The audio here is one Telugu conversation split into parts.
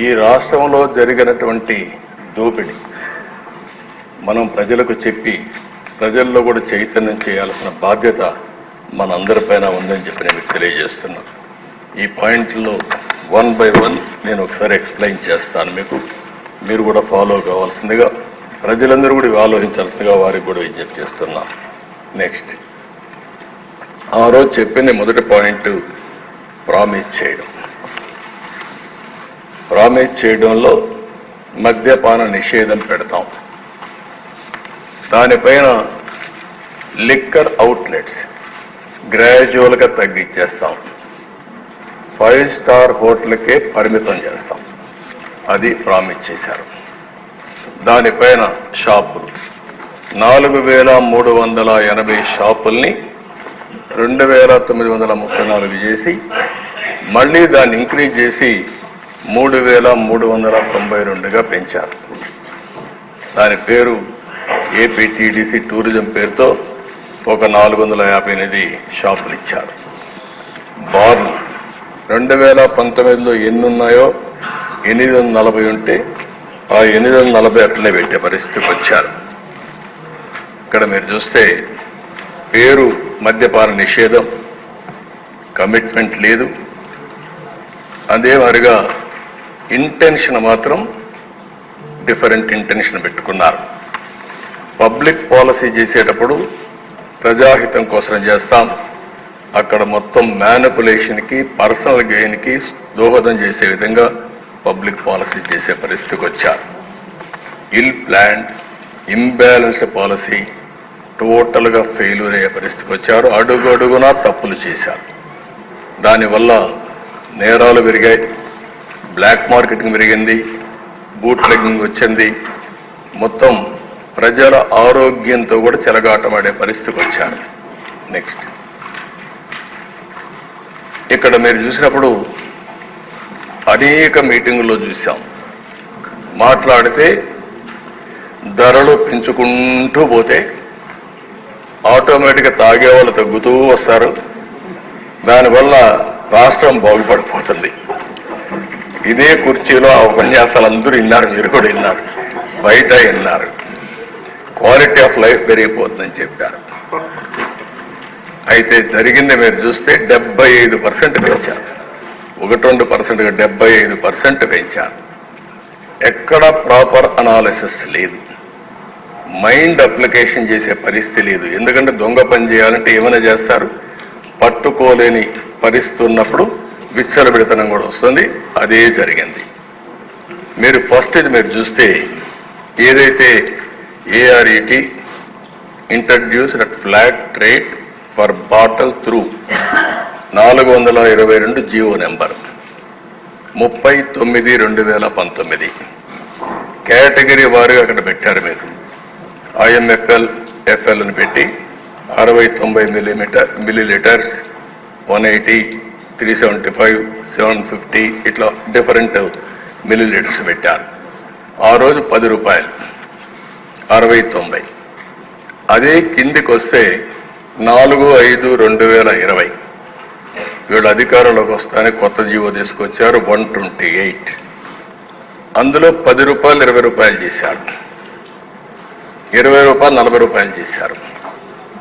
ఈ రాష్ట్రంలో జరిగినటువంటి దోపిడీ మనం ప్రజలకు చెప్పి ప్రజల్లో కూడా చైతన్యం చేయాల్సిన బాధ్యత మనందరిపైన ఉందని చెప్పి నేను తెలియజేస్తున్నాను. ఈ పాయింట్లో వన్ బై వన్ నేను ఒకసారి ఎక్స్ప్లెయిన్ చేస్తాను మీకు. మీరు కూడా ఫాలో కావాల్సిందిగా ప్రజలందరూ కూడా ఆలోచించాల్సిందిగా వారికి కూడా విజ్ఞప్తి చేస్తున్నాను నెక్స్ట్ ఆ రోజు చెప్పింది మొదటి పాయింట్ ప్రామిస్ చేయడం. ప్రామిస్ చేయడంలో మద్యపాన నిషేధం పెడతాం. దానిపైన లిక్కర్ అవుట్లెట్స్ గ్రాడ్యువల్గా తగ్గించేస్తాం ఫైవ్ స్టార్ హోటల్కే పరిమితం చేస్తాం. అది ప్రామిస్ చేశారు. దానిపైన షాపులు. నాలుగు వేల మూడు వందల ఎనభై షాపుల్ని రెండు వేల తొమ్మిది వందల ముప్పై నాలుగు చేసి మళ్ళీ దాన్ని ఇంక్రీజ్ చేసి మూడు వేల మూడు వందల తొంభై రెండుగా పెంచారు. దాని పేరు ఏపీటీడీసీ టూరిజం పేరుతో ఒక నాలుగు వందల యాభై ఎనిమిది షాపులు ఇచ్చారు. బార్లు రెండు వేల పంతొమ్మిదిలో ఎన్ని ఉన్నాయో ఎనిమిది వందల నలభై ఉంటే ఆ ఎనిమిది వందల నలభై అట్లనే పెట్టే పరిస్థితికి వచ్చారు. ఇక్కడ మీరు చూస్తే పేరు మద్యపాన నిషేధం కమిట్మెంట్ లేదు. అదే మాదిరిగా ఇంటెన్షన్ మాత్రం డిఫరెంట్ ఇంటెన్షన్ పెట్టుకున్నారు. పబ్లిక్ పాలసీ చేసేటప్పుడు ప్రజాహితం కోసం చేస్తాం. అక్కడ మొత్తం మ్యానిపులేషన్కి పర్సనల్ గెయిన్కి దోహదం చేసే విధంగా పబ్లిక్ పాలసీ చేసే పరిస్థితికి వచ్చారు. ఇల్ ప్లాండ్ ఇంబ్యాలెన్స్డ్ పాలసీ టోటల్గా ఫెయిల్యూర్ అయ్యే పరిస్థితికి వచ్చారు. అడుగు అడుగునా తప్పులు చేశారు. దానివల్ల నేరాలు పెరిగాయి. బ్లాక్ మార్కెటింగ్ పెరిగింది బూట్ లెగ్గింగ్ వచ్చింది. మొత్తం ప్రజల ఆరోగ్యంతో కూడా చెలగాటమాడే పరిస్థితికి వచ్చారు. నెక్స్ట్ ఇక్కడ మీరు చూసినప్పుడు అనేక మీటింగుల్లో చూసాం. మాట్లాడితే ధరలు పెంచుకుంటూ పోతే ఆటోమేటిక్గా తాగే వాళ్ళు తగ్గుతూ వస్తారు. దానివల్ల రాష్ట్రం బాగుపడిపోతుంది. ఇదే కుర్చీలో ఆ ఉపన్యాసాలు అందరూ విన్నారు మీరు కూడా విన్నారు బయట విన్నారు క్వాలిటీ ఆఫ్ లైఫ్ పెరిగిపోతుందని చెప్పారు. అయితే జరిగింది మీరు చూస్తే డెబ్బై ఐదు పర్సెంట్ పెంచారు. ఒకటి రెండు పర్సెంట్గా డెబ్బై ఐదు పర్సెంట్ పెంచారు. ఎక్కడ ప్రాపర్ అనాలిసిస్ లేదు. మైండ్ అప్లికేషన్ చేసే పరిస్థితి లేదు. ఎందుకంటే దొంగ పని చేయాలంటే ఏమైనా చేస్తారు? పట్టుకోలేని పరిస్థితి ఉన్నప్పుడు విచ్చలబిడతనం కూడా వస్తుంది. అదే జరిగింది. మీరు ఫస్ట్ ఇది మీరు చూస్తే ఏదైతే ARET introduced at flat rate for bottle through నాలుగు వందల ఇరవై రెండు జియో నెంబర్ ముప్పై తొమ్మిది రెండు వేల పంతొమ్మిది. కేటగిరీ వారు అక్కడ పెట్టారు మీరు. ఐఎంఎఫ్ఎల్ ఎఫ్ఎల్ అని పెట్టి అరవై తొంభై millimetre millilitres one eighty three seventy five seven fifty ఇట్లా డిఫరెంట్ మిల్లీ లీటర్స్ పెట్టారు. ఆ రోజు పది రూపాయలు అరవై తొంభై. అదే కిందికి వస్తే నాలుగు ఐదు రెండు వేల ఇరవై. వీళ్ళు అధికారంలోకి వస్తానే కొత్త జీవో తీసుకొచ్చారు వన్ ట్వంటీ ఎయిట్. అందులో పది రూపాయలు ఇరవై రూపాయలు చేశారు. ఇరవై రూపాయలు నలభై రూపాయలు చేశారు.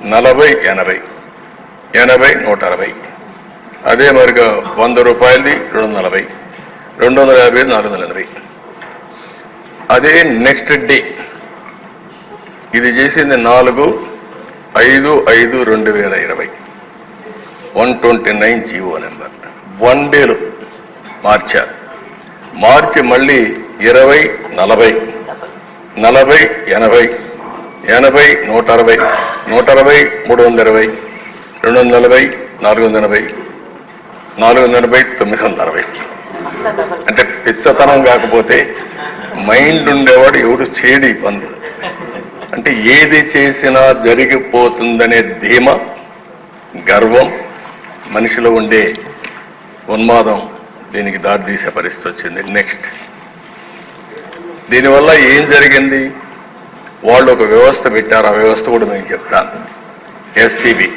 నలభై ఎనభై. ఎనభై నూట అరవై. అదే మరిగా వంద రూపాయలది రెండు వందల నలభై రెండు వందల యాభై నాలుగు వందల ఎనభై అదే నెక్స్ట్ డే. ఇది చేసింది నాలుగు ఐదు ఐదు రెండు వేల ఇరవై. One twenty nine GO number. One డేలో మార్చారు మార్చి మళ్ళీ ఇరవై నలభై. నలభై ఎనభై. ఎనభై నూట అరవై. నూట అరవై మూడు వందల ఇరవై. రెండు వందల నలభై నాలుగు వందల ఎనభై. నాలుగు వందల బై తొమ్మిది వందల అరవై. అంటే పిచ్చతనం కాకపోతే మైండ్ ఉండేవాడు ఎవడు చేయడు ఈ పనులు అంటే ఏది చేసినా జరిగిపోతుందనే ధీమ గర్వం మనిషిలో ఉండే ఉన్మాదం దీనికి దారితీసే పరిస్థితి వచ్చింది. నెక్స్ట్ దీనివల్ల ఏం జరిగింది? వాళ్ళు ఒక వ్యవస్థ పెట్టారు. ఆ వ్యవస్థ కూడా నేను చెప్తాను. ఎస్సిబి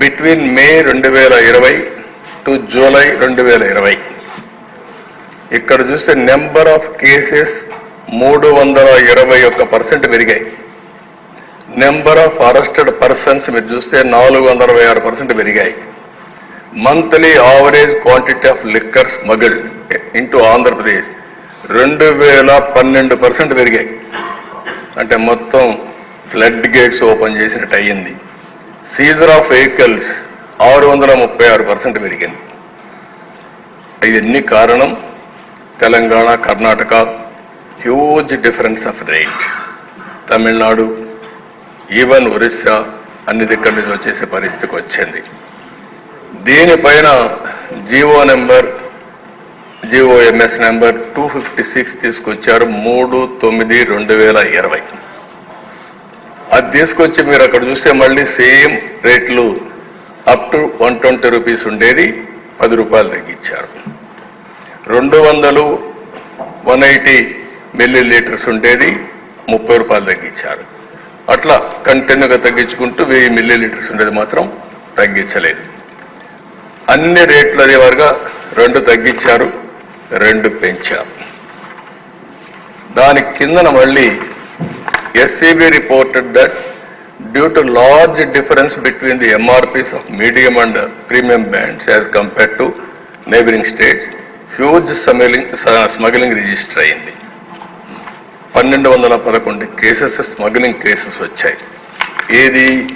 బిట్వీన్ మే రెండు వేల ఇరవై టు జూలై రెండు వేల ఇరవై. ఇక్కడ చూస్తే నెంబర్ ఆఫ్ కేసెస్ మూడు వందల ఇరవై ఒక్క పర్సెంట్ పెరిగాయి. నెంబర్ ఆఫ్ అరెస్టెడ్ పర్సన్స్ మీరు చూస్తే నాలుగు వందల అరవై ఆరు పర్సెంట్ పెరిగాయి. Monthly average quantity of liquor smuggled into Andhra Pradesh రెండు వేల పన్నెండు పర్సెంట్ పెరిగాయి. అంటే మొత్తం ఫ్లడ్ గేట్స్ ఓపెన్ చేసినట్టు అయ్యింది. సీజర్ ఆఫ్ వెహికల్స్ ఆరు వందల ముప్పై ఆరు పర్సెంట్ పెరిగింది. ఇవన్నీ కారణం? Telangana Karnataka huge difference of rate Tamil Nadu even Orissa అన్ని దగ్గర నుంచి వచ్చేసే పరిస్థితికి వచ్చింది. దీనిపైన GO number GOMS number two fifty six తీసుకొచ్చారు మూడు తొమ్మిది రెండు వేల ఇరవై. అది తీసుకొచ్చి మీరు అక్కడ చూస్తే మళ్ళీ సేమ్ రేట్లు up to one twenty rupees ఉండేది. పది రూపాయలు తగ్గించారు. రెండు వందలు వన్ ఎయిటీ మిల్లీ లీటర్స్ ఉండేది. ముప్పై రూపాయలు తగ్గించారు. అట్లా కంటిన్యూగా తగ్గించుకుంటూ వెయ్యి మిల్లీ లీటర్స్ ఉండేది మాత్రం తగ్గించలేదు. అన్ని రేట్లు అదే రెండు తగ్గించారు రెండు పెంచారు. దాని కిందన మళ్ళీ SCB reported that due to large difference between the MRPs of medium and premium bands as compare to neighboring states, huge smuggling smuggling register అయింది. పన్నెండు వందల పదకొండు కేసెస్ స్మగ్లింగ్ కేసెస్ వచ్చాయి. ఏది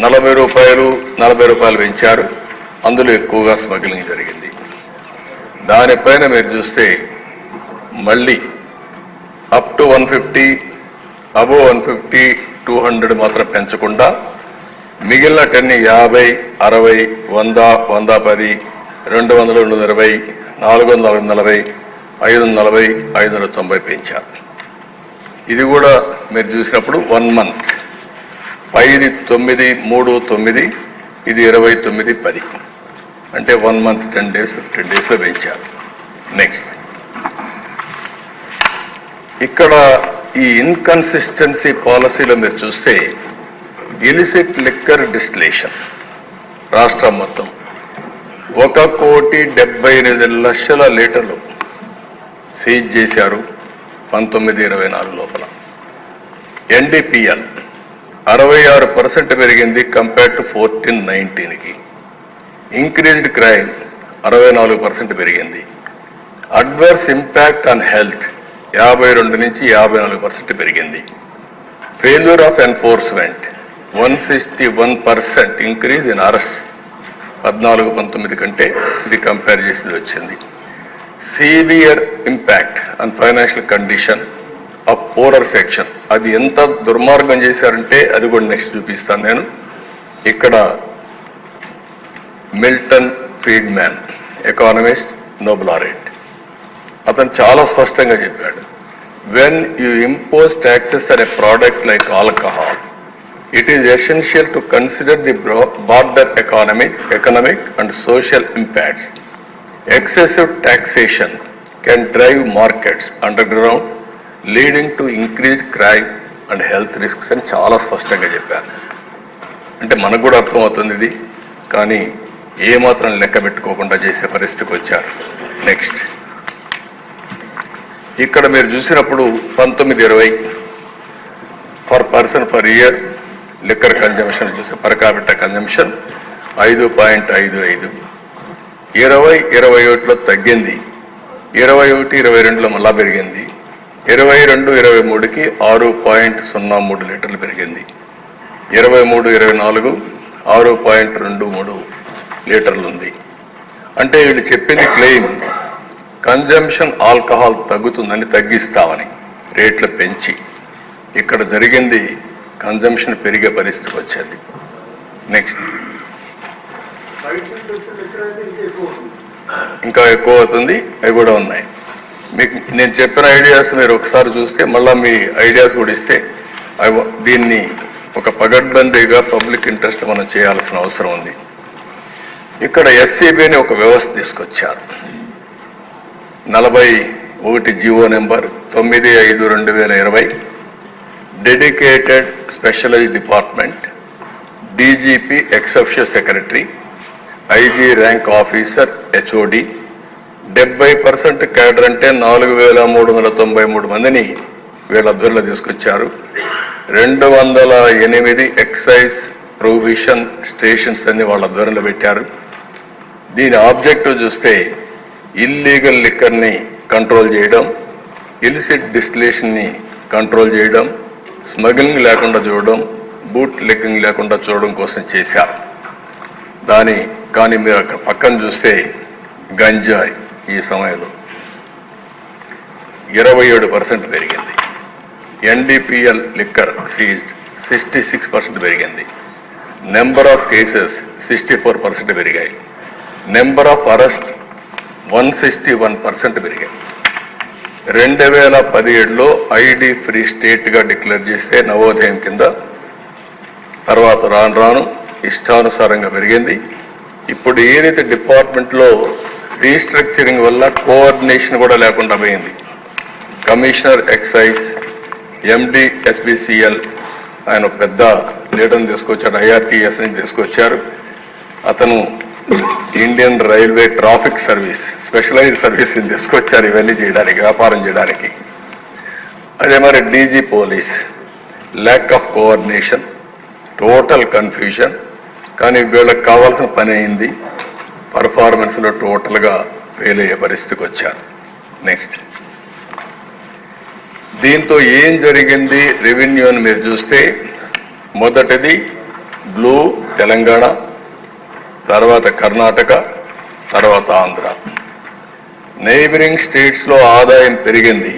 నలభై రూపాయలు నలభై రూపాయలు పెంచారు. అందులో ఎక్కువగా స్మగ్లింగ్ జరిగింది. దానిపైన మీరు చూస్తే మళ్ళీ up to one fifty above one fifty two hundred మాత్రం పెంచకుండా మిగిలిన టెన్ యాభై అరవై వంద వంద పది రెండు వందల రెండు వందల ఇరవై నాలుగు వందల నలభై ఐదు వందల నలభై ఐదు వందల తొంభై పెంచారు. ఇది కూడా మీరు చూసినప్పుడు వన్ మంత్. పైది తొమ్మిది మూడు తొమ్మిది ఇది ఇరవై తొమ్మిది పది. అంటే one month ten days fifteen డేస్లో పెంచారు. నెక్స్ట్. ఇక్కడ ఈ ఇన్కన్సిస్టెన్సీ పాలసీలో మీరు చూస్తే ఇలిసిట్ లిక్కర్ డిస్టిలేషన్ రాష్ట్రం మొత్తం ఒక కోటి డెబ్బై ఎనిమిది లక్షల లీటర్లు సీజ్ చేశారు పంతొమ్మిది ఇరవై నాలుగు లోపల. ఎన్డీపీఎల్ అరవై ఆరు పర్సెంట్ పెరిగింది కంపేర్ టు ఫోర్టీన్ నైన్టీన్కి ఇంక్రీజ్డ్ క్రైమ్ అరవై నాలుగు పర్సెంట్ పెరిగింది. అడ్వర్స్ ఇంపాక్ట్ ఆన్ హెల్త్ యాభై రెండు నుంచి యాభై నాలుగు పర్సెంట్ పెరిగింది. Failure of enforcement one sixty one percent increase in arrest పద్నాలుగు పంతొమ్మిది కంటే ఇది కంపేర్ చేసింది వచ్చింది. Severe impact and financial condition of poorer section అది ఎంత దుర్మార్గం చేశారంటే అది కూడా నెక్స్ట్ చూపిస్తాను నేను. ఇక్కడ Milton Friedman economist Nobel laureate అతను చాలా స్పష్టంగా చెప్పాడు. వెన్ యూ ఇంపోజ్ ట్యాక్సెస్ అనే product like alcohol it is essential to consider the broader economic economic and social impacts excessive taxation can drive markets underground leading to increase crime and health risks అని చాలా స్పష్టంగా చెప్పారు. అంటే మనకు కూడా అర్థమవుతుంది ఇది. కానీ ఏమాత్రం లెక్క పెట్టుకోకుండా చేసే పరిస్థితికి వచ్చారు. నెక్స్ట్ ఇక్కడ మీరు చూసినప్పుడు పంతొమ్మిది ఇరవై for person for year liquor consumption చూస్తే పర్ క్యాపిటల్ కన్జంప్షన్ ఐదు పాయింట్ ఐదు ఐదు. ఇరవై ఇరవై ఒకటిలో తగ్గింది. ఇరవై ఒకటి ఇరవై రెండులో మళ్ళా పెరిగింది. ఇరవై రెండు ఇరవై మూడుకి ఆరు పాయింట్ సున్నా మూడు లీటర్లు పెరిగింది. ఇరవై మూడు ఇరవై నాలుగు ఆరు పాయింట్ రెండు మూడు లీటర్లు ఉంది. అంటే వీళ్ళు చెప్పింది క్లెయిమ్ కన్జంప్షన్ ఆల్కహాల్ తగ్గుతుందని తగ్గిస్తామని రేట్లు పెంచి ఇక్కడ జరిగింది కన్జంప్షన్ పెరిగే పరిస్థితి వచ్చింది. నెక్స్ట్ ఇంకా ఎక్కువ అవుతుంది అవి కూడా ఉన్నాయి. మీకు నేను చెప్పిన ఐడియాస్ మీరు ఒకసారి చూస్తే మళ్ళీ మీ ఐడియాస్ కూడా ఇస్తే అవి దీన్ని ఒక పగడ్బందీగా పబ్లిక్ ఇంట్రెస్ట్ మనం చేయాల్సిన అవసరం ఉంది. ఇక్కడ ఎస్సీబీ అని ఒక వ్యవస్థ తీసుకొచ్చారు. నలభై ఒకటి జీవో నెంబర్ తొమ్మిది ఐదు రెండు వేల ఇరవై. Dedicated specialize department DGP exception secretary IG rank officer HOD. డెబ్బై పర్సెంట్ క్యాడర్ అంటే నాలుగు వేల మూడు వందల తొంభై మూడు మందిని వీళ్ళ అధ్వర్లో తీసుకొచ్చారు. రెండు వందల ఎనిమిది ఎక్సైజ్ ప్రొవిషన్ స్టేషన్స్ అన్ని వాళ్ళ అధ్వర్యంలో పెట్టారు. దీని ఆబ్జెక్టివ్ చూస్తే ఇల్లీగల్ లిక్కర్ని కంట్రోల్ చేయడం ఇలిసిట్ డిస్టిలేషన్ని కంట్రోల్ చేయడం స్మగ్లింగ్ లేకుండా చూడడం బూట్ లెక్కింగ్ లేకుండా చూడడం కోసం చేశారు దాని కానీ మీరు అక్కడ పక్కన చూస్తే గంజాయి ఈ సమయంలో. ఇరవై ఏడు పర్సెంట్ పెరిగింది. NDPL liquor seized sixty six percent పెరిగింది. Number of cases sixty four percent పెరిగాయి. Number of arrest one sixty one percent పెరిగాయి. రెండు వేల పదిహేడులో ఐడి ఫ్రీ స్టేట్గా డిక్లేర్ చేస్తే నవోదయం కింద తర్వాత రాను రాను ఇష్టానుసారంగా పెరిగింది. ఇప్పుడు ఏదైతే డిపార్ట్మెంట్లో రీస్ట్రక్చరింగ్ వల్ల కోఆర్డినేషన్ కూడా లేకుండా పోయింది. కమిషనర్ ఎక్సైజ్ ఎండి ఎస్బిసిఎల్ ఆయన పెద్ద లీడర్ని తీసుకొచ్చాడు ఐఆర్టీఎస్ నుంచి తీసుకొచ్చారు. అతను Indian railway traffic service specialize service తీసుకొచ్చారు ఇవన్నీ చేయడానికి వ్యాపారం చేయడానికి. అదే మరి DG police lack of coordination total confusion కానీ వీళ్ళకి కావాల్సిన పని అయింది పర్ఫార్మెన్స్లో టోటల్గా ఫెయిల్ అయ్యే పరిస్థితికి వచ్చారు. నెక్స్ట్ దీంతో ఏం జరిగింది? రెవెన్యూ అని మీరు చూస్తే మొదటిది బ్లూ తెలంగాణ తర్వాత కర్ణాటక తర్వాత ఆంధ్ర. నైబరింగ్ స్టేట్స్లో ఆదాయం పెరిగింది.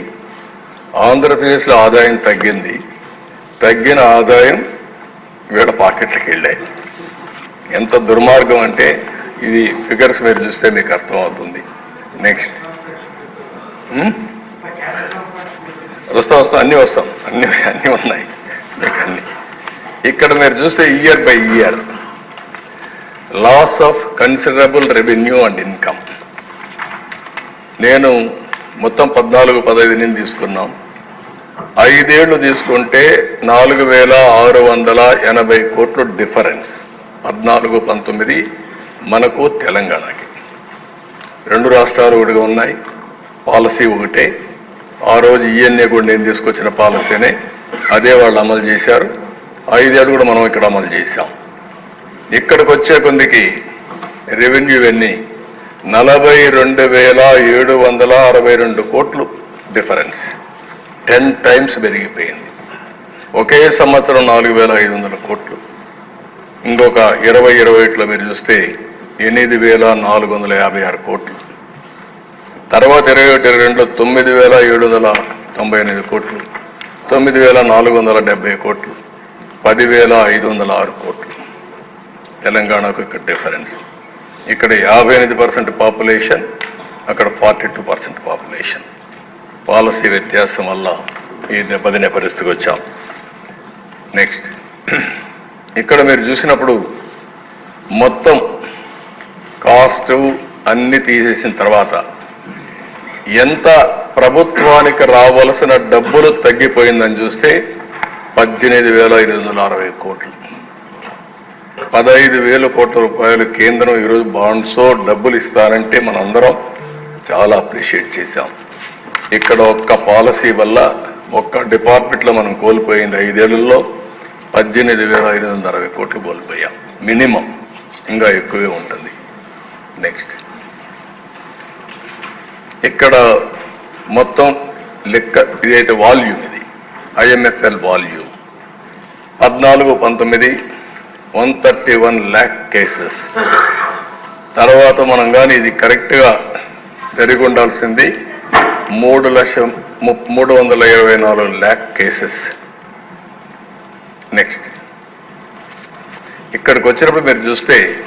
ఆంధ్రప్రదేశ్లో ఆదాయం తగ్గింది. తగ్గిన ఆదాయం వీళ్ళ పాకెట్లకు వెళ్ళాయి. ఎంత దుర్మార్గం అంటే ఇది ఫిగర్స్ మీరు చూస్తే మీకు అర్థమవుతుంది. Next hmm? వస్తాం వస్తాం. అన్నీ వస్తాం. అన్నీ అన్నీ ఉన్నాయి. మీకు ఇక్కడ మీరు చూస్తే year by year loss of considerable revenue and income నేను మొత్తం పద్నాలుగు పదహైదు నేను తీసుకున్నాం. ఐదేళ్ళు తీసుకుంటే నాలుగు వేల ఆరు వందల ఎనభై కోట్లు డిఫరెన్స్ పద్నాలుగు పంతొమ్మిది మనకు తెలంగాణకి. రెండు రాష్ట్రాలు ఒకటిగా ఉన్నాయి. పాలసీ ఒకటే. ఆ రోజు ఈఎన్ఏ కూడా నేను తీసుకొచ్చిన పాలసీనే. అదే వాళ్ళు అమలు చేశారు. ఐదేళ్ళు కూడా మనం ఇక్కడ అమలు చేశాం. ఇక్కడికి వచ్చే కొందికి రెవెన్యూ ఇవన్నీ నలభై రెండు వేల ఏడు వందల అరవై రెండు కోట్లు డిఫరెన్స్. టెన్ టైమ్స్ పెరిగిపోయింది. ఒకే సంవత్సరం నాలుగు వేల ఐదు వందల కోట్లు. ఇంకొక ఇరవై ఇరవై ఒకటిలో మీరు చూస్తే ఎనిమిది వేల నాలుగు వందల యాభై ఆరు కోట్లు. తర్వాత ఇరవై ఒకటి ఇరవై రెండులో తొమ్మిది వేల ఏడు వందల తొంభై ఎనిమిది కోట్లు. తొమ్మిది వేల నాలుగు వందల డెబ్బై కోట్లు. పదివేల ఐదు వందల ఆరు కోట్లు. తెలంగాణకు ఇక్కడ డిఫరెన్స్ ఇక్కడ యాభై ఎనిమిది పర్సెంట్ పాపులేషన్ అక్కడ forty two percent population policy వ్యత్యాసం వల్ల ఈ దెబ్బతినే పరిస్థితికి వచ్చాం. నెక్స్ట్ ఇక్కడ మీరు చూసినప్పుడు మొత్తం కాస్ట్ అన్ని తీసేసిన తర్వాత ఎంత ప్రభుత్వానికి రావలసిన డబ్బులు తగ్గిపోయిందని చూస్తే పద్దెనిమిది వేల ఐదు వందల అరవై కోట్లు. పదహైదు వేల కోట్ల రూపాయలు కేంద్రం ఈరోజు బాండ్సో డబ్బులు ఇస్తారంటే మనందరం చాలా అప్రిషియేట్ చేశాం. ఇక్కడ ఒక్క పాలసీ వల్ల ఒక్క డిపార్ట్మెంట్లో మనం కోల్పోయింది ఐదేళ్ళలో పద్దెనిమిది వేల ఐదు వందల అరవై కోట్లు కోల్పోయాం. మినిమం ఇంకా ఎక్కువే ఉంటుంది. నెక్స్ట్. ఇక్కడ మొత్తం లెక్క ఇదైతే వాల్యూమ్ ఇది. IMFL volume. పద్నాలుగు పంతొమ్మిది one thirty one lakh cases. తర్వాత మనం కానీ ఇది కరెక్ట్గా జరిగి ఉండాల్సింది మూడు లక్ష ము- మూడు వందల ఇరవై నాలుగు ల్యాక్ కేసెస్. నెక్స్ట్. ఇక్కడికి వచ్చినప్పుడు మీరు చూస్తే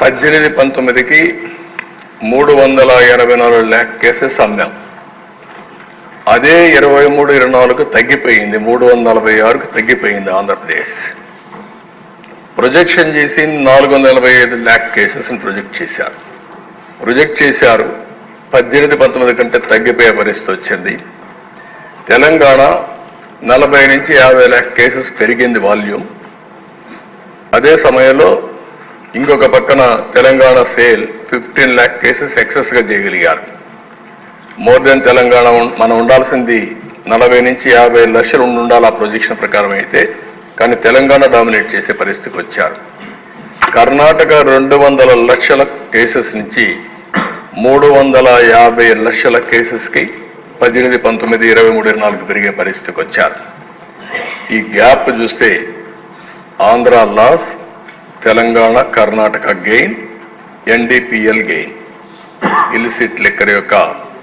పద్దెనిమిది పంతొమ్మిదికి మూడు వందల ఎనభై నాలుగు ల్యాక్ కేసెస్ అమ్మాం. అదే ఇరవై మూడు ఇరవై నాలుగు తగ్గిపోయింది. మూడు వందల నలభై ఆరుకు తగ్గిపోయింది ఆంధ్రప్రదేశ్. ప్రొజెక్షన్ చేసి నాలుగు వందల నలభై ఐదు ల్యాక్ కేసెస్ని ప్రొజెక్ట్ చేశారు. ప్రొజెక్ట్ చేశారు. పద్దెనిమిది పంతొమ్మిది కంటే తగ్గిపోయే పరిస్థితి వచ్చింది. తెలంగాణ నలభై నుంచి యాభై ల్యాక్ కేసెస్ పెరిగింది వాల్యూమ్. అదే సమయంలో ఇంకొక పక్కన Telangana sale fifteen lakh cases ఎక్సెస్గా చేయగలిగారు. మోర్ దెన్ తెలంగాణ మనం ఉండాల్సింది నలభై నుంచి యాభై లక్షలు ఉండాలి ఆ ప్రొజెక్షన్ ప్రకారం అయితే కానీ తెలంగాణ డామినేట్ చేసే పరిస్థితికి వచ్చారు. కర్ణాటక రెండు వందల లక్షల కేసెస్ నుంచి మూడు వందల యాభై లక్షల కేసెస్కి పద్దెనిమిది పంతొమ్మిది ఇరవై మూడు ఇరవై నాలుగు పెరిగే పరిస్థితికి వచ్చారు. ఈ గ్యాప్ చూస్తే Andhra loss Telangana Karnataka gain NDPL gain. Illicit liquor యొక్క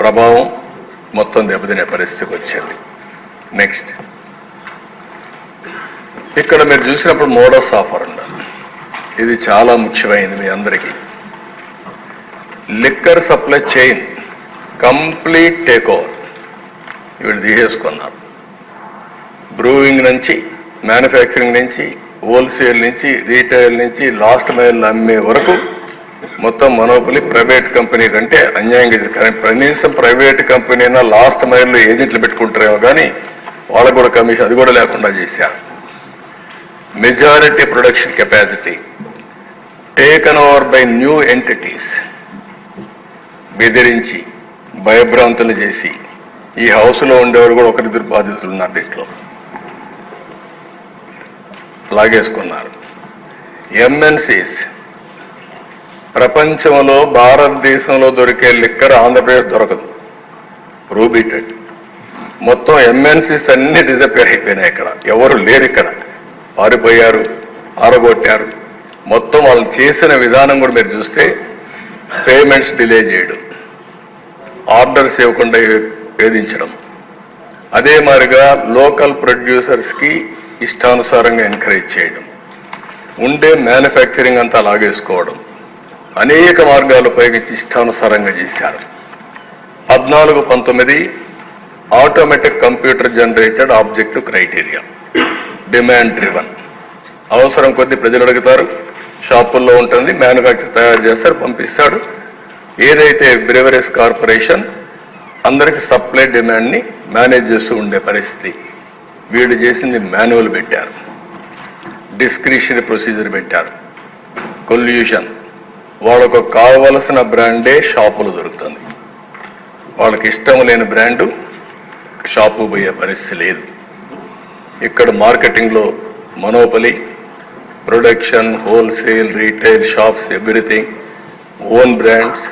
ప్రభావం మొత్తం దెబ్బతినే పరిస్థితికి వచ్చింది. నెక్స్ట్. ఇక్కడ మీరు చూసినప్పుడు మోడస్ ఆఫర్ ఉండాలి ఇది చాలా ముఖ్యమైనది మీ అందరికీ. Liquor supply chain complete take over వీళ్ళు తీసేసుకున్నారు బ్రూయింగ్ నుంచి మ్యానుఫ్యాక్చరింగ్ నుంచి హోల్సేల్ నుంచి రీటైల్ నుంచి లాస్ట్ మైల్ అమ్మే వరకు మొత్తం మనోపలి ప్రైవేట్ కంపెనీ కంటే అన్యాయంగా కానీ కనీసం ప్రైవేట్ కంపెనీ అయినా లాస్ట్ మైల్లో ఏజెంట్లు పెట్టుకుంటారేమో కానీ వాళ్ళకు కూడా కమిషన్ అది కూడా లేకుండా చేశారు. Majority production capacity taken over by new entities బెదిరించి భయభ్రాంతులు చేసి ఈ హౌస్లో ఉండేవారు కూడా ఒకరిద్దరు బాధితులు ఉన్నారు దీంట్లో. లాగేసుకున్నారు. ఎంఎన్సీస్ ప్రపంచంలో భారతదేశంలో దొరికే లిక్కర్ ఆంధ్రప్రదేశ్ దొరకదు. ప్రూబీటెడ్ మొత్తం ఎంఎన్సీస్ అన్ని డిజపేర్ అయిపోయినాయి ఇక్కడ. ఎవరు లేరు ఇక్కడ. పారిపోయారు ఆరగొట్టారు. మొత్తం వాళ్ళు చేసిన విధానం కూడా మీరు చూస్తే పేమెంట్స్ డిలే చేయడం ఆర్డర్స్ ఇవ్వకుండా వేధించడం. అదే మాదిరిగా లోకల్ ప్రొడ్యూసర్స్కి ఇష్టానుసారంగా ఎంకరేజ్ చేయడం ఉండే మ్యానుఫ్యాక్చరింగ్ అంతా లాగేసుకోవడం అనేక మార్గాలు ఉపయోగించి ఇష్టానుసారంగా చేశారు. పద్నాలుగు పంతొమ్మిది automatic computer generated objective criteria. Demand driven. అవసరం కొద్ది ప్రజలు అడుగుతారు షాపుల్లో ఉంటుంది మ్యానుఫ్యాక్చర్ తయారు చేస్తారు పంపిస్తాడు. ఏదైతే బ్రెవరీస్ కార్పొరేషన్ అందరికి సప్లై డిమాండ్ని మేనేజ్ చేస్తూ ఉండే పరిస్థితి. వీళ్ళు చేసింది మాన్యువల్ పెట్టారు. డిస్క్రిషనరీ ప్రొసీజర్ పెట్టారు. కొల్యూషన్. వాళ్ళకు కావలసిన బ్రాండే షాపులు దొరుకుతుంది. వాళ్ళకి ఇష్టం లేని బ్రాండు షాపు పోయే పరిస్థితి లేదు. ఇక్కడ మార్కెటింగ్లో monopoly production wholesale retail shops everything own brands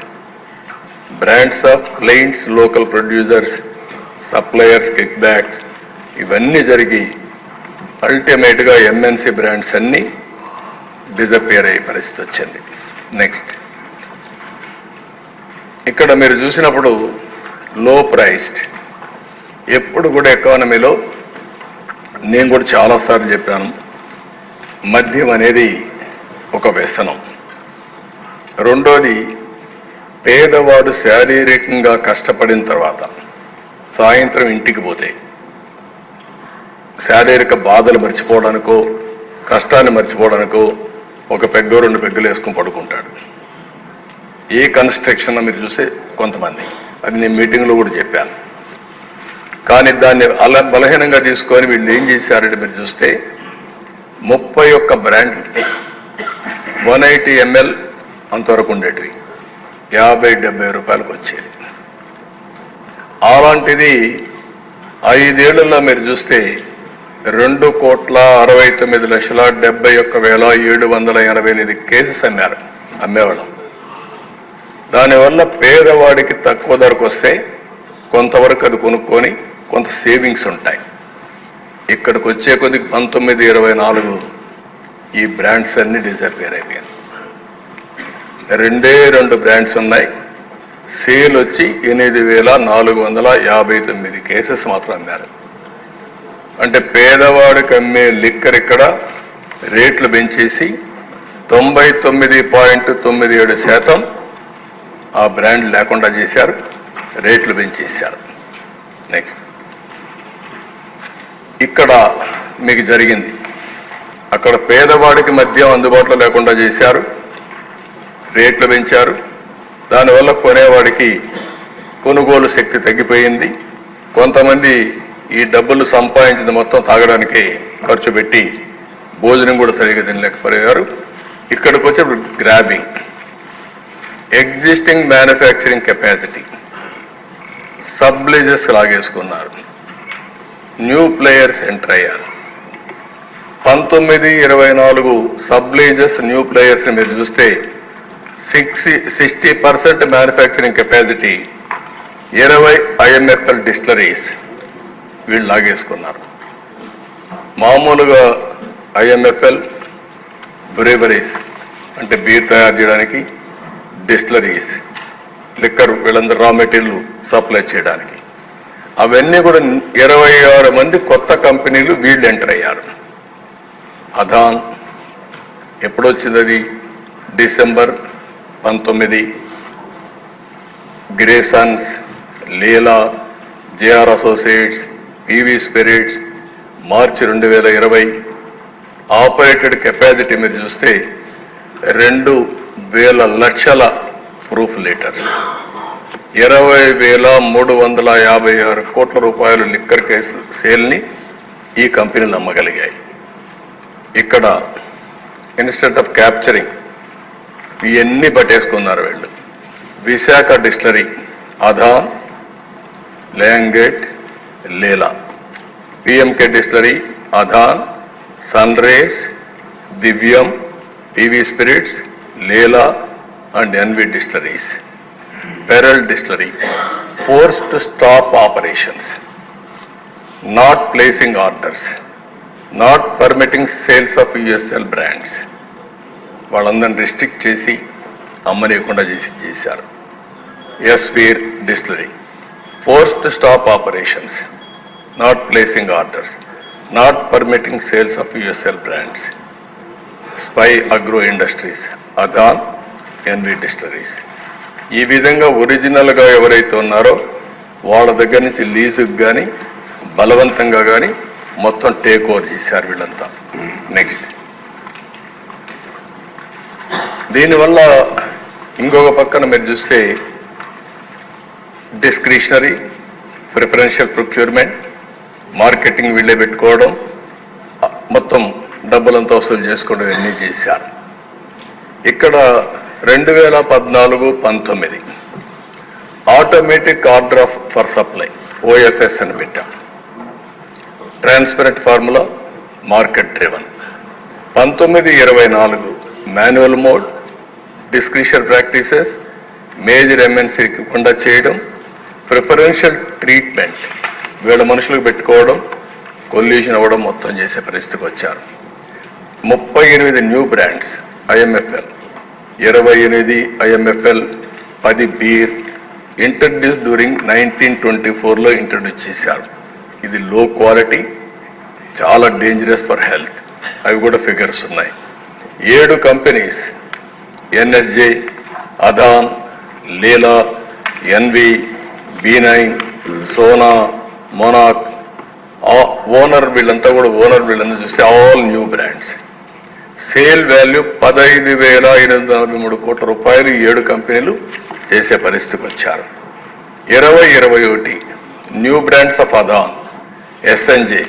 brands of clients local producers suppliers kickbacks ఇవన్నీ జరిగి అల్టిమేట్గా ఎంఎన్సి బ్రాండ్స్ అన్నీ డిజపేర్ అయ్యే పరిస్థితి వచ్చింది. నెక్స్ట్ ఇక్కడ మీరు చూసినప్పుడు లో ప్రైస్డ్ ఎప్పుడు కూడా ఎకానమీలో నేను కూడా చాలాసార్లు చెప్పాను మద్యం అనేది ఒక వ్యసనం. రెండోది పేదవాడు శారీరకంగా కష్టపడిన తర్వాత సాయంత్రం ఇంటికి పోతే శారీరక బాధలు మర్చిపోవడానికో కష్టాన్ని మర్చిపోవడానికో ఒక పెగ్గో రెండు పెగ్గులు వేసుకుని పడుకుంటాడు. ఏ కన్స్ట్రక్షన్ మీరు చూస్తే కొంతమంది. అది నేను మీటింగ్లో కూడా చెప్పాను. కానీ దాన్ని అల బలహీనంగా తీసుకొని వీళ్ళు ఏం చేశారంటే మీరు చూస్తే ముప్పై ఒక్క బ్రాండ్ వన్ ఎయిటీ ఎంఎల్ అంతవరకు ఉండేటివి. యాభై డెబ్బై రూపాయలకు వచ్చేది. అలాంటిది ఐదేళ్ళలో మీరు చూస్తే రెండు కోట్ల అరవై తొమ్మిది లక్షల డెబ్బై ఒక్క వేల ఏడు వందల ఎనభై ఎనిమిది కేసెస్ అమ్మారు అమ్మేవాళ్ళం. దానివల్ల పేదవాడికి తక్కువ ధరకు వస్తే కొంతవరకు అది కొనుక్కొని కొంత సేవింగ్స్ ఉంటాయి. ఇక్కడికి వచ్చే కొద్దికి పంతొమ్మిది ఇరవై నాలుగు ఈ బ్రాండ్స్ అన్ని డిసపేర్ అయిపోయాయి. రెండే రెండు బ్రాండ్స్ ఉన్నాయి. సేల్ వచ్చి ఎనిమిది వేల నాలుగు వందల యాభై తొమ్మిది కేసెస్ మాత్రం అమ్మారు. అంటే పేదవాడికి అమ్మే లిక్కర్ ఇక్కడ రేట్లు పెంచేసి తొంభై తొమ్మిది పాయింట్ తొమ్మిది ఏడు శాతం ఆ బ్రాండ్ లేకుండా చేశారు రేట్లు పెంచేశారు. నెక్స్ట్ ఇక్కడ మీకు జరిగింది. అక్కడ పేదవాడికి మద్యం అందుబాటులో లేకుండా చేశారు. రేట్లు పెంచారు. దానివల్ల కొనేవాడికి కొనుగోలు శక్తి తగ్గిపోయింది. కొంతమంది ఈ డబ్బులు సంపాదించింది మొత్తం తాగడానికి ఖర్చు పెట్టి భోజనం కూడా సరిగా తినలేకపోయారు. ఇక్కడికి వచ్చే grabbing existing manufacturing capacity subleases లాగేసుకున్నారు. New players enter అయ్యారు. పంతొమ్మిది ఇరవై నాలుగు సబ్లేజెస్ న్యూ ప్లేయర్స్ మీరు చూస్తే six sixty percent manufacturing capacity ఇరవై ఐఎంఎఫ్ఎల్ డిస్టలరీస్ వీళ్ళు లాగేసుకున్నారు. మామూలుగా ఐఎంఎఫ్ఎల్ బ్రేవరీస్ అంటే బీర్ తయారు చేయడానికి డిస్టిలరీస్ లిక్కర్ వీళ్ళందరూ రా మెటీరియల్ సప్లై చేయడానికి. అవన్నీ కూడా ఇరవై ఆరు మంది కొత్త కంపెనీలు వీళ్ళు ఎంటర్ అయ్యారు. అదాన్ ఎప్పుడొచ్చింది అది డిసెంబర్ పంతొమ్మిది. Graysons Leela JR associates PV spirits మార్చి రెండు వేల ఇరవై. ఆపరేటెడ్ కెపాసిటీ మీరు చూస్తే రెండు వేల లక్షల ప్రూఫ్ లీటర్స్ ఇరవై వేల మూడు వందల యాభై ఆరు కోట్ల రూపాయలు లిక్కర్ కేసు సేల్ని ఈ కంపెనీలు అమ్మగలిగాయి ఇక్కడ ఇన్స్టెంట్ ఆఫ్ క్యాప్చరింగ్ ఇవన్నీ పట్టేసుకున్నారు వీళ్ళు. Visakha distillery Adan లేంగేట్ Leela. PMK distillery Adan sun rays దివ్యం PV spirits Leela and NV distilleries. Pearl distillery force to stop operations not placing orders not permitting sales of USL brands వాళ్ళందరిని రిస్ట్రిక్ట్ చేసి అమ్మనీయకుండా చేసి చేశారు. SVR distillery force to stop operations not placing orders not permitting sales of USL brands SPY agro industries Adan NV distilleries ఈ విధంగా ఒరిజినల్గా ఎవరైతే ఉన్నారో వాళ్ళ దగ్గర నుంచి లీజుకు కానీ బలవంతంగా కానీ మొత్తం టేక్ ఓవర్ చేశారు వీళ్ళంతా. నెక్స్ట్ దీనివల్ల ఇంకొక పక్కన మీరు చూస్తే డిస్క్రిషనరీ ప్రిఫరెన్షియల్ ప్రొక్యూర్మెంట్ మార్కెటింగ్ వీళ్ళే పెట్టుకోవడం మొత్తం డబ్బులంతా వసూలు చేసుకోవడం ఇవన్నీ చేశారు. ఇక్కడ రెండు వేల పద్నాలుగు పంతొమ్మిది. Automatic order of for supply OFS అని పెట్టాం. ట్రాన్స్పరెంట్ ఫార్ములా మార్కెట్ డ్రివన్ పంతొమ్మిది ఇరవై నాలుగు manual mode discretion practices major MNC కుండా చేయడం ప్రిఫరెన్షియల్ ట్రీట్మెంట్ వీళ్ళ మనుషులకు పెట్టుకోవడం కొల్యూషన్ అవ్వడం మొత్తం చేసే పరిస్థితికి వచ్చారు. ముప్పై ఎనిమిది న్యూ బ్రాండ్స్ ఐఎంఎఫ్ఎల్ ఇరవై ఎనిమిది ఐఎంఎఫ్ఎల్ పది beer introduce during nineteen twenty ఫోర్లో ఇంట్రడ్యూస్ చేశారు. ఇది లో క్వాలిటీ చాలా డేంజరస్ ఫర్ హెల్త్ అవి కూడా ఫిగర్స్ ఉన్నాయి. ఏడు companies NSJ Adan Leela NV B nine Sona మొనాక్ ఓనర్ వీళ్ళంతా కూడా ఓనర్ వీళ్ళంతా చూస్తే all new brands sale value పదహైదు వేల ఎనిమిది నలభై మూడు కోట్ల రూపాయలు ఏడు కంపెనీలు చేసే పరిస్థితికి వచ్చారు. ఇరవై ఇరవై ఒకటి new brands of Adan SNJ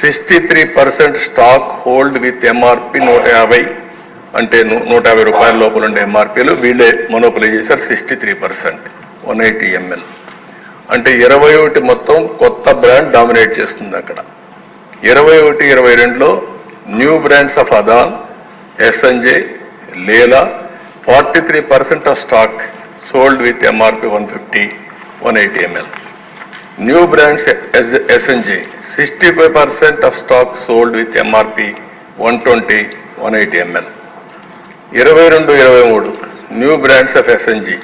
sixty three percent stock hold with MRP నూట యాభై అంటే నూట యాభై రూపాయల లోపల ఉండే ఎంఆర్పీలు వీళ్ళే మొనోపలి చేశారు sixty three percent one eighty ML అంటే ఇరవై ఒకటి మొత్తం కొత్త బ్రాండ్ డామినేట్ చేస్తుంది అక్కడ. ఇరవై ఒకటి ఇరవై రెండులో new brands of Adan SNJ Leela forty three percent of stock sold with MRP one fifty one eighty ML new brands SNJ sixty five percent of stock sold with MRP one twenty one eighty ML ఇరవై రెండు ఇరవై మూడు new brands of SNG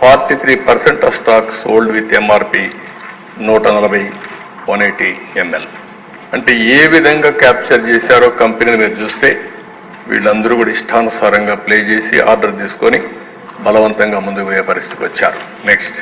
forty three percent of stock sold with MRP నూట నలభై వన్ ఎయిటీ ఎంఎల్ అంటే ఏ విధంగా క్యాప్చర్ చేశారో కంపెనీని మీరు చూస్తే వీళ్ళందరూ కూడా ఇష్టానుసారంగా ప్లే చేసి ఆర్డర్ తీసుకొని బలవంతంగా ముందుకు పోయే పరిస్థితికి వచ్చారు. నెక్స్ట్.